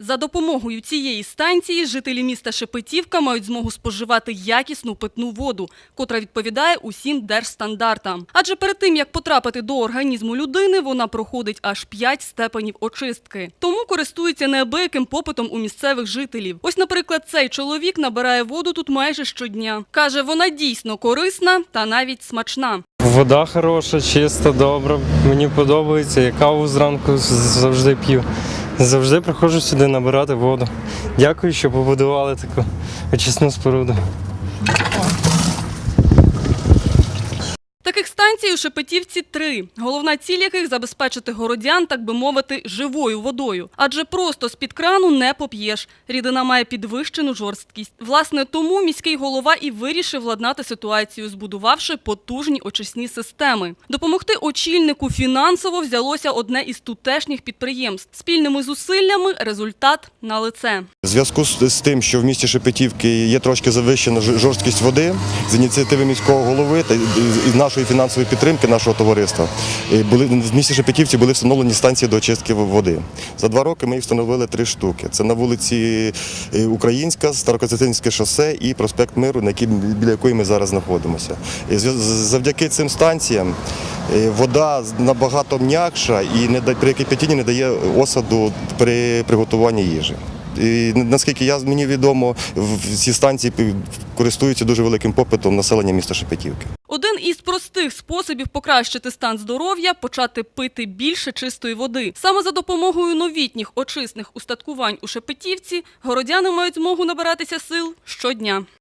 За допомогою цієї станції жителі міста Шепетівка мають змогу споживати якісну питну воду, котра відповідає усім держстандартам. Адже перед тим, як потрапити до організму людини, вона проходить аж 5 степенів очистки. Тому користується неабияким попитом у місцевих жителів. Ось, наприклад, цей чоловік набирає воду тут майже щодня. Каже, вона дійсно корисна та навіть смачна. Вода хороша, чиста, добра. Мені подобається. Я каву зранку завжди п'ю. Завжди приходжу сюди набирати воду. Дякую, що побудували таку очисну споруду. Таких станцій у Шепетівці три. Головна ціль яких забезпечити городян, так би мовити, живою водою. Адже просто з-під крану не поп'єш. Рідина має підвищену жорсткість. Власне, тому міський голова і вирішив владнати ситуацію, збудувавши потужні очисні системи. Допомогти очільнику фінансово взялося одне із тутешніх підприємств. Спільними зусиллями результат на лице. Зв'язку з тим, що в місті Шепетівки є трошки завищена жорсткість води з ініціативи міського голови та з нашої фінансової підтримки нашого товариства, були в місті Шепетівці були встановлені станції до очистки води. За два роки ми їх встановили три штуки. Це на вулиці е, Українська, Старокостянтинське шосе і проспект Миру, на якій, біля якої ми зараз знаходимося. Завдяки цим станціям е, вода набагато м'якша і при кипятінні не дає осаду при приготуванні їжі. І наскільки я мені відомо, ці станції користуються дуже великим попитом населення міста Шепетівки. Один із простих способів покращити стан здоров'я почати пити більше чистої води. Саме за допомогою новітніх очисних устаткувань у Шепетівці городяни мають змогу набиратися сил щодня.